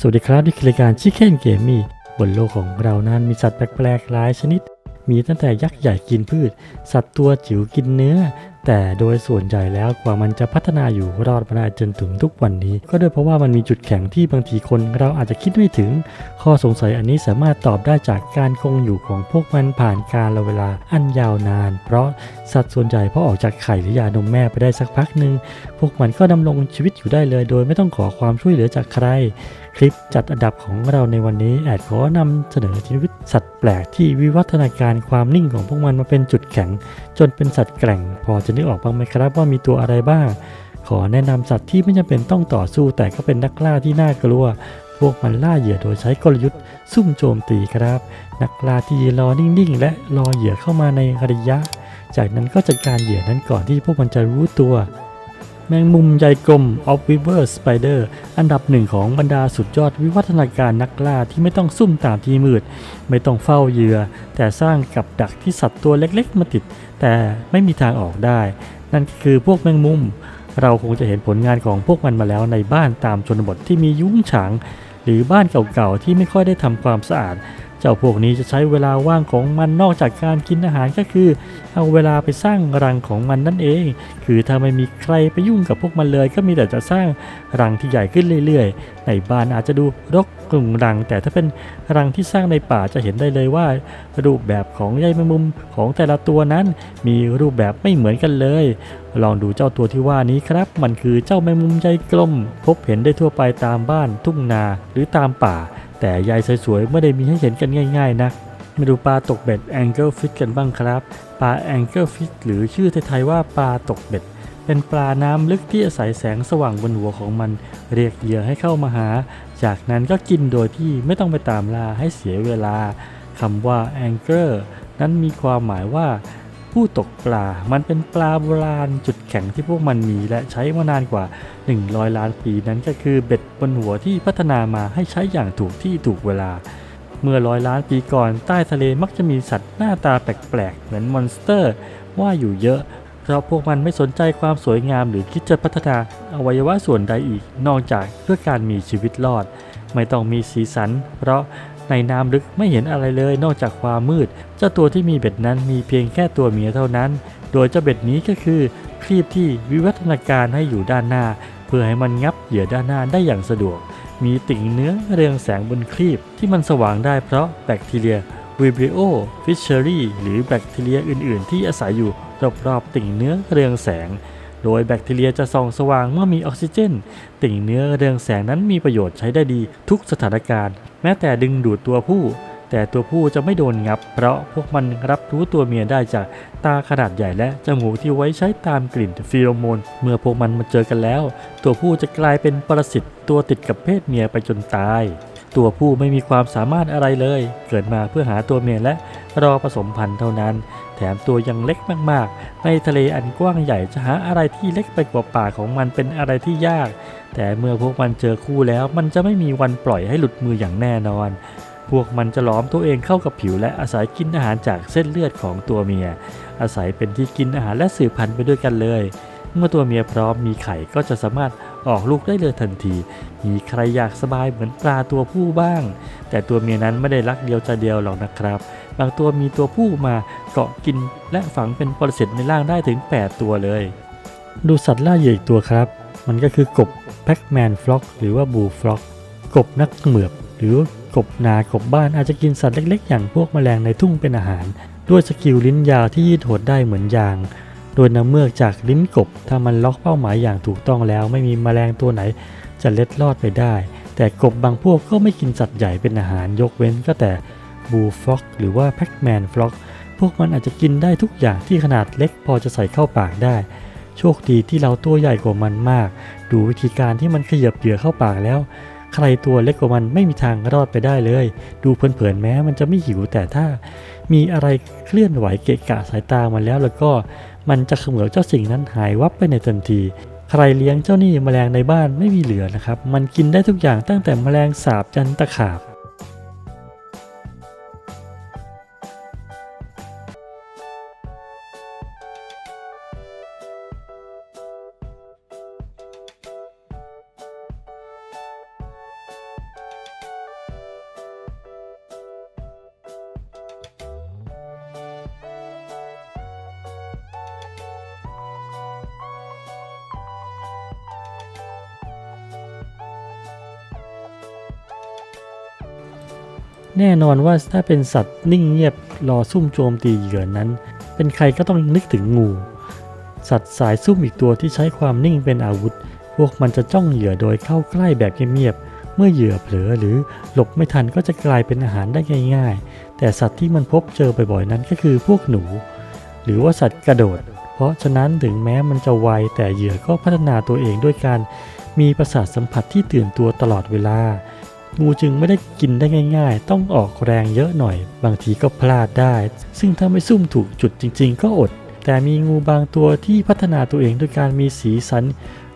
สวัสดีครับนี่คือรายการชิคเก้นเกมมี่บนโลกของเรานั้นมีสัตว์แปลกๆหลายชนิด มีตั้งแต่ยักษ์ใหญ่กินพืช สัตว์ตัวจิ๋วกินเนื้อ แต่โดยส่วนใหญ่แล้วกว่ามันจะพัฒนาอยู่รอดมาได้จนถึงทุกวันนี้ ก็ด้วยเพราะว่ามันมีจุดแข็งที่บางทีคนเราอาจจะคิดไม่ถึง ข้อสงสัยอันนี้สามารถตอบได้จากการคงอยู่ของพวกมันผ่านการเวลาอันยาวนาน เพราะสัตว์ส่วนใหญ่พอออกจากไข่หรือยานมแม่ไปได้สักพักหนึ่งพวกมันก็ดำรงชีวิตอยู่ได้เลย โดยไม่ต้องขอความช่วยเหลือจากใคร คลิปจัดอันดับของเราในวันนี้แอดขอนำเสนอชีวิตสัตว์แปลกที่วิวัฒนาการความนิ่งของพวกมันมาเป็นจุดแข็ง จนเป็นสัตว์แกร่ง พอจะนึกออกบ้างไหมครับว่ามีตัวอะไรบ้าง ขอแนะนำสัตว์ที่ไม่จำเป็นต้องต่อสู้แต่ก็เป็นนักล่าที่น่ากลัว พวกมันล่าเหยื่อโดยใช้กลยุทธ์ ซุ่มโจมตีครับ นักล่าที่รอนิ่งๆ และรอเหยื่อเข้ามาในระยะ จากนั้นก็จัดการเหยื่อนั้นก่อนที่พวกมันจะรู้ตัว แมงมุมใยกลม of Weaver Spider อันดับหนึ่งของบรรดาสุดยอดวิวัฒนาการนักล่าที่ไม่ต้องซุ่มตามที่มืด ไม่ต้องเฝ้าเหยื่อ แต่สร้างกับดักที่สัตว์ตัวเล็กๆ มาติด แต่ไม่มีทางออกได้ นั่นคือพวกแมงมุม เราคงจะเห็นผลงานของพวกมันมาแล้วในบ้านตามชนบทที่มียุ้งฉางหรือบ้านเก่าๆที่ไม่ค่อยได้ทำความสะอาดเจ้าพวกนี้จะใช้เวลาว่างของมันนอกจากการกินอาหารก็คือ เอาเวลาไปสร้างรังของมันนั่นเอง คือถ้าไม่มีใครไปยุ่งกับพวกมันเลย ก็มีแต่จะสร้างรังที่ใหญ่ขึ้นเรื่อยๆ ในบ้านอาจจะดูรกกลุ่มรัง แต่ถ้าเป็นรังที่สร้างในป่าจะเห็นได้เลยว่า รูปแบบของใยแมงมุมของแต่ละตัวนั้น มีรูปแบบไม่เหมือนกันเลย ลองดูเจ้าตัวที่ว่านี้ครับ มันคือเจ้าแมงมุมใยกลม พบเห็นได้ทั่วไปตามบ้านทุ่งนาหรือตามป่า แต่ใยสวยๆไม่ได้มีให้เห็นกันง่าย ๆนะมาดูปลาตกเบ็ดแองเกิลฟิชกันบ้างครับ ปลาแองเกิลฟิชหรือชื่อไทยๆว่าปลาตกเบ็ด เป็นปลาน้ำลึกที่อาศัยแสงสว่างบนหัวของมัน เรียกเหยื่อให้เข้ามาหา จากนั้นก็กินโดยที่ไม่ต้องไปตามล่าให้เสียเวลาคำว่าแองเกิลนั้นมีความหมายว่า ผู้ตกปลา มันเป็นปลาโบราณจุดแข็งที่พวกมันมี และใช้มานานกว่า 100 ล้านปีนั้นก็คือเบ็ดบนหัวที่พัฒนามาให้ใช้อย่างถูกที่ถูกเวลา เมื่อร้อยล้านปีก่อนใต้ทะเลมักจะมีสัตว์หน้าตาแปลกๆ เหมือนมอนสเตอร์ ว่าอยู่เยอะเพราะพวกมันไม่สนใจความสวยงามหรือคิดจะพัฒนาอวัยวะส่วนใดอีก นอกจากเพื่อการมีชีวิตรอด ไม่ต้องมีสีสัน เพราะ ในน้ำลึกไม่เห็นอะไรเลยนอกจากความมืด เจ้าตัวที่มีเบ็ดนั้นมีเพียงแค่ตัวเมียเท่านั้น โดยเจ้าเบ็ดนี้ก็คือครีบที่วิวัฒนาการให้อยู่ด้านหน้า เพื่อให้มันงับเหยื่อด้านหน้าได้อย่างสะดวก มีติ่งเนื้อเรืองแสงบนครีบที่มันสว่างได้เพราะแบคทีเรีย Vibrio Fishery หรือแบคทีเรียอื่น ๆ ที่อาศัยอยู่รอบๆติ่งเนื้อเรืองแสง โดยแบคทีเรียจะส่องสว่างเมื่อมีออกซิเจน ติ่งเนื้อเรืองแสงนั้นมีประโยชน์ใช้ได้ดีทุกสถานการณ์ ม้แต่ดึงดูดตัวผู้ แต่ตัวผู้จะไม่โดนงับ เพราะพวกมันรับรู้ตัวเมียได้จากตาขนาดใหญ่และจมูกที่ไว้ใช้ตามกลิ่นฟีโรโมน เมื่อพวกมันมาเจอกันแล้ว ตัวผู้จะกลายเป็นปรสิตตัวติดกับเพศเมียไปจนตาย ตัวผู้ไม่มีความสามารถอะไรเลย เกิดมาเพื่อหาตัวเมียและรอผสมพันธุ์เท่านั้น แถมตัวยังเล็กมากๆ ในทะเลอันกว้างใหญ่จะหาอะไรที่เล็กไปกว่าป่าของมันเป็นอะไรที่ยาก แต่เมื่อพวกมันเจอคู่แล้ว มันจะไม่มีวันปล่อยให้หลุดมืออย่างแน่นอน พวกมันจะหลอมตัวเองเข้ากับผิวและอาศัยกินอาหารจากเส้นเลือดของตัวเมีย อาศัยเป็นที่กินอาหารและสืบพันธุ์ไปด้วยกันเลย เมื่อตัวเมียพร้อมมีไข่ก็จะสามารถออกลูกได้เลยทันที มีใครอยากสบายเหมือนปลาตัวผู้บ้าง แต่ตัวเมียนั้นไม่ได้รักเดียวใจเดียวหรอกนะครับ บางตัวมีตัวผู้มาเกาะกินและฝังเป็นปรสิตในร่างได้ถึง 8 ตัวเลย ดูสัตว์ล่าเหยื่ออีกตัวครับ มันก็คือกบแพ็กแมนฟล็อกหรือว่าบูฟล็อก กบนักเหมือบ หรือกบนากบบ้านอาจจะกินสัตว์เล็ก ๆ อย่างพวกแมลงในทุ่งเป็นอาหาร ด้วยสกิลลิ้นยาวที่ยืดหดได้เหมือนยาง โดยนำเมือกจากลิ้นกบ ถ้ามันล็อกเป้าหมายอย่างถูกต้องแล้ว ไม่มีแมลงตัวไหนจะเล็ดลอดไปได้ แต่กบบางพวกก็ไม่กินสัตว์ใหญ่เป็นอาหารยกเว้นก็แต่บูฟล็อกหรือว่าแพ็กแมนฟล็อกพวกมันอาจจะกินได้ทุกอย่างที่ขนาดเล็กพอจะใส่เข้าปากได้ โชคดีที่เราตัวใหญ่กว่ามันมาก ดูวิธีการที่มันขยับเหยื่อเข้าปากแล้ว ใครตัวเล็กกว่ามันไม่มีทางรอดไปได้เลย ดูเผินๆแม้มันจะไม่หิวแต่ถ้า มีอะไรเคลื่อนไหวเกะกะสายตามันแล้วแล้วก็ มันจะเขมือบเจ้าสิ่งนั้นหายวับไปในทันที ใครเลี้ยงเจ้านี่แมลงในบ้านไม่มีเหลือนะครับ มันกินได้ทุกอย่างตั้งแต่แมลงสาบยันตะขาบ แน่นอนว่าถ้าเป็นสัตว์นิ่งเงียบรอซุ่มโจมตีเหยื่อนั้น เป็นใครก็ต้องนึกถึงงู สัตว์สายซุ่มอีกตัวที่ใช้ความนิ่งเป็นอาวุธ พวกมันจะจ้องเหยื่อโดยเข้าใกล้แบบเงียบเมื่อเหยื่อเผลอหรือหลบไม่ทันก็จะกลายเป็นอาหารได้ง่าย ๆ แต่สัตว์ที่มันพบเจอบ่อยๆนั้นก็คือพวกหนู หรือว่าสัตว์กระโดด เพราะฉะนั้นถึงแม้มันจะไวแต่เหยื่อก็พัฒนาตัวเองด้วยการมีประสาทสัมผัสที่ตื่นตัวตลอดเวลา งูจึงไม่ได้กินได้ง่าย ๆ ต้องออกแรงเยอะหน่อย บางทีก็พลาดได้ ซึ่งถ้าไม่ซุ่มถูกจุดจริง ๆ ก็อด แต่มีงูบางตัวที่พัฒนาตัวเองด้วยการมีสีสัน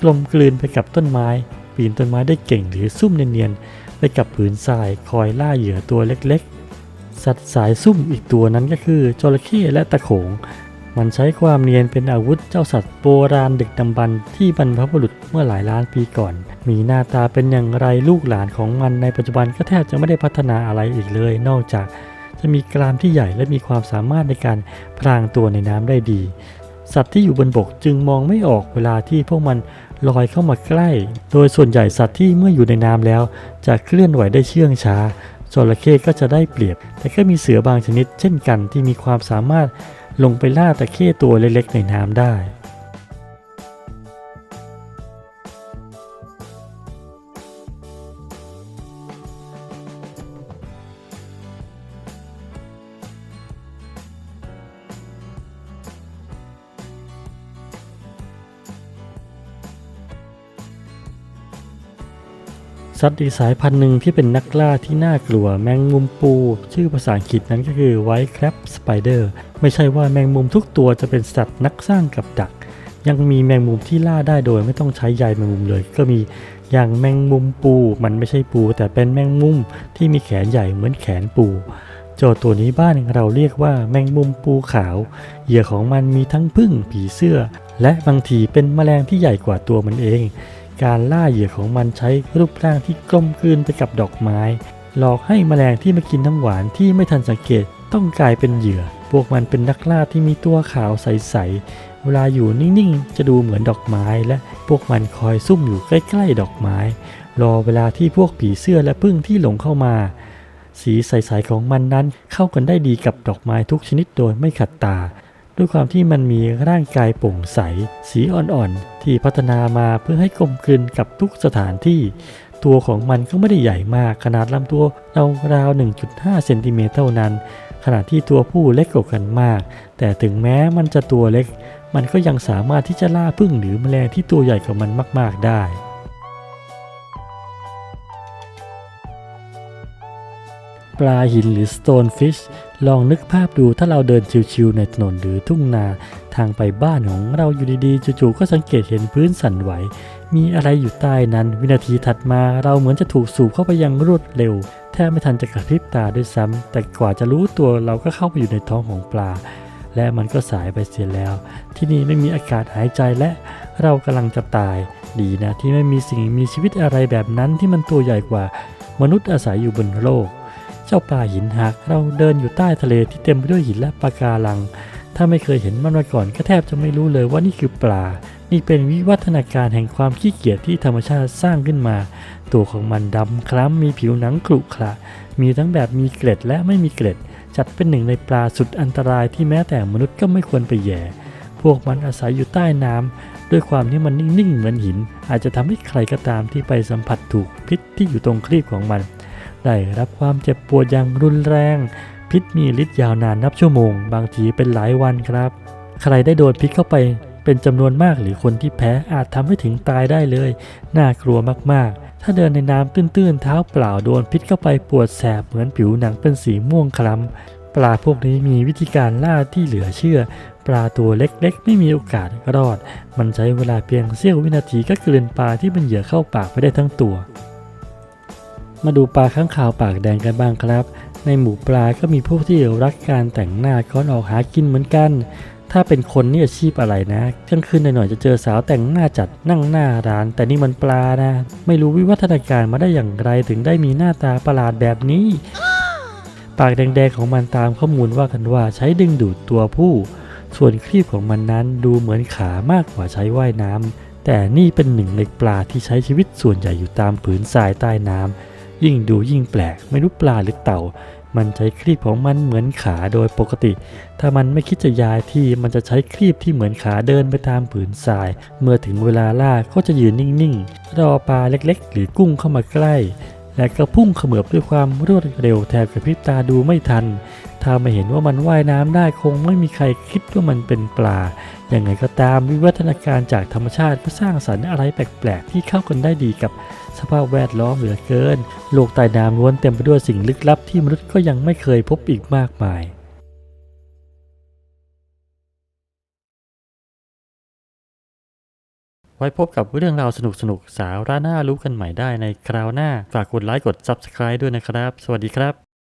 กลมกลืนไปกับต้นไม้ ปีนต้นไม้ได้เก่งหรือซุ่มเนียนๆไปกับผืนทรายคอยล่าเหยื่อตัวเล็กๆ สัตว์สายซุ่มอีกตัวนั้นก็คือจระเข้และตะโขง มันใช้ความเนียนเป็นอาวุธเจ้าสัตว์โบราณดึกดำบรรพ์ที่บรรพบุรุษเมื่อหลายล้านปีก่อน มีหน้าตาเป็นอย่างไรลูกหลานของมันในปัจจุบันก็แทบจะไม่ได้พัฒนาอะไรอีกเลย นอกจากจะมีกรามที่ใหญ่และมีความสามารถในการพรางตัวในน้ำได้ดี สัตว์ที่อยู่บนบกจึงมองไม่ออกเวลาที่พวกมันลอยเข้ามาใกล้ โดยส่วนใหญ่สัตว์ที่เมื่ออยู่ในน้ำแล้ว จะเคลื่อนไหวได้เชื่องช้าจระเข้ก็จะได้เปรียบ แต่ก็มีเสือบางชนิดเช่นกันที่มีความสามารถ ลงไปล่าตะเข้ตัวเล็กๆในน้ำได้ สัตว์อีกสายพันธุ์หนึ่งที่เป็นนักล่าที่น่ากลัวแมงมุมปู ชื่อภาษาอังกฤษนั้นก็คือไวท์แครปสไปเดอร์ไม่ใช่ว่าแมงมุมทุกตัวจะเป็นสัตว์นักสร้างกับดัก ยังมีแมงมุมที่ล่าได้โดยไม่ต้องใช้ใยแมงมุมเลย ก็มีอย่างแมงมุมปู มันไม่ใช่ปู แต่เป็นแมงมุมที่มีแขนใหญ่เหมือนแขนปูโจทย์ตัวนี้บ้านเราเรียกว่าแมงมุมปูขาว เหยื่อของมันมีทั้งผึ้งผีเสื้อ และบางทีเป็นแมลงที่ใหญ่กว่าตัวมันเอง การล่าเหยื่อของมันใช้รูปร่างที่กลมกลืนไปกับดอกไม้ หลอกให้แมลงที่มากินน้ำหวานที่ไม่ทันสังเกตต้องกลายเป็นเหยื่อ พวกมันเป็นนักล่าที่มีตัวขาวใสๆ เวลาอยู่นิ่งๆ จะดูเหมือนดอกไม้ และพวกมันคอยซุ่มอยู่ใกล้ๆ ดอกไม้ รอเวลาที่พวกผีเสื้อและพึ่งที่หลงเข้ามา สีใสๆของมันนั้นเข้ากันได้ดีกับดอกไม้ทุกชนิดโดยไม่ขัดตา ด้วยความที่มันมีร่างกายโปร่งใส สีอ่อนๆ ที่พัฒนามาเพื่อให้กลมกลืนกับทุกสถานที่ ตัวของมันก็ไม่ได้ใหญ่มาก ขนาดลำตัวราวๆ1.5เซนติเมตรเท่านั้น ขณะที่ตัวผู้เล็กกว่ากันมาก แต่ถึงแม้มันจะตัวเล็ก มันก็ยังสามารถที่จะล่าพึ่งหรือแมลงที่ตัวใหญ่กว่ามันมาก ๆได้ปลาหินหรือ stonefish ลองนึกภาพดูถ้าเราเดินชิวๆในถนนหรือทุ่งนาทางไปบ้านของเราอยู่ดีๆจู่ๆก็สังเกตเห็นพื้นสั่นไหว มีอะไรอยู่ใต้นั้น วินาทีถัดมาเราเหมือนจะถูกสูบเข้าไปยังรวดเร็ว แทบไม่ทันจะกระพริบตาด้วยซ้ำแต่กว่าจะรู้ตัวเราก็เข้าไปอยู่ในท้องของปลา และมันก็สายไปเสียแล้ว ที่นี่ไม่มีอากาศหายใจและเรากำลังจะตาย ดีนะที่ไม่มีสิ่งมีชีวิตอะไรแบบนั้นที่มันตัวใหญ่กว่า มนุษย์อาศัยอยู่บนโลก เจ้าปลาหินหักเราเดินอยู่ใต้ทะเลที่เต็มไปด้วยหินและปะการัง ถ้าไม่เคยเห็นมันมาก่อนก็แทบจะไม่รู้เลยว่านี่คือปลา นี่เป็นวิวัฒนาการแห่งความขี้เกียจที่ธรรมชาติสร้างขึ้นมา ตัวของมันดำคล้ำมีผิวหนังกรุขระ มีทั้งแบบมีเกล็ดและไม่มีเกล็ด จัดเป็นหนึ่งในปลาสุดอันตรายที่แม้แต่มนุษย์ก็ไม่ควรไปแย่พวกมันอาศัยอยู่ใต้น้ำด้วยความที่มันนิ่งๆเหมือนหิน อาจจะทำให้ใครก็ตามที่ไปสัมผัสถูกพิษที่อยู่ตรงครีบของมัน ได้รับความเจ็บปวดอย่างรุนแรง พิษมีฤทธิ์ยาวนานนับชั่วโมง บางทีเป็นหลายวันครับ ใครได้โดนพิษเข้าไปเป็นจำนวนมากหรือคนที่แพ้อาจทำให้ถึงตายได้เลย น่ากลัวมากๆ ถ้าเดินในน้ำตื้นๆ เท้าเปล่าโดนพิษเข้าไปปวดแสบเหมือนผิวหนังเป็นสีม่วงคล้ำปลาพวกนี้มีวิธีการล่าที่เหลือเชื่อ ปลาตัวเล็กๆ ไม่มีโอกาสรอด มันใช้เวลาเพียงเสี้ยววินาทีก็กลืนปลาที่มันเหยื่อเข้าปากไปได้ทั้งตัว มาดูปลาข้างข่าวปากแดงกันบ้างครับ ในหมู่ปลาก็มีพวกที่รักการแต่งหน้าก่อนออกหากินเหมือนกัน ถ้าเป็นคนนี่อาชีพอะไรนะกลางคืนหน่อยๆจะเจอสาวแต่งหน้าจัดนั่งหน้าร้าน แต่นี่มันปลานะ ไม่รู้วิวัฒนาการมาได้อย่างไรถึงได้มีหน้าตาประหลาดแบบนี้ ปากแดงๆของมันตามข้อมูลว่ากันว่าใช้ดึงดูดตัวผู้ ส่วนครีบของมันนั้นดูเหมือนขามากกว่าใช้ว่ายน้ำแต่นี่เป็นหนึ่งในปลาที่ใช้ชีวิตส่วนใหญ่อยู่ตามผืนทรายใต้น้ำ ยิ่งดูยิ่งแปลก ไม่รู้ปลาหรือเต่า มันใช้ครีบของมันเหมือนขาโดยปกติ ถ้ามันไม่คิดจะย้ายที่มันจะใช้ครีบที่เหมือนขาเดินไปตามผืนทราย เมื่อถึงเวลาล่าก็จะยืนนิ่งๆรอปลาเล็กๆ หรือกุ้งเข้ามาใกล้และก็พุ่งเขมือบด้วยความรวดเร็วแทบกระพริบตาดูไม่ทัน ถ้าไม่เห็นว่ามันว่ายน้ำได้คงไม่มีใครคิดว่ามันเป็นปลาอย่างไงก็ตามวิวัฒนาการจากธรรมชาติก็สร้างสรรค์อะไรแปลกๆ ที่เข้ากันได้ดีกับสภาพแวดล้อมเหลือเกิน โลกใต้น้ำล้วนเต็มไปด้วยสิ่งลึกลับที่มนุษย์ก็ยังไม่เคยพบอีกมากมายไว้พบกับเรื่องราวสนุกๆสาระน่ารู้กันใหม่ได้ในคราวหน้า ฝากกดไลค์กด Subscribe ด้วยนะครับ สวัสดีครับ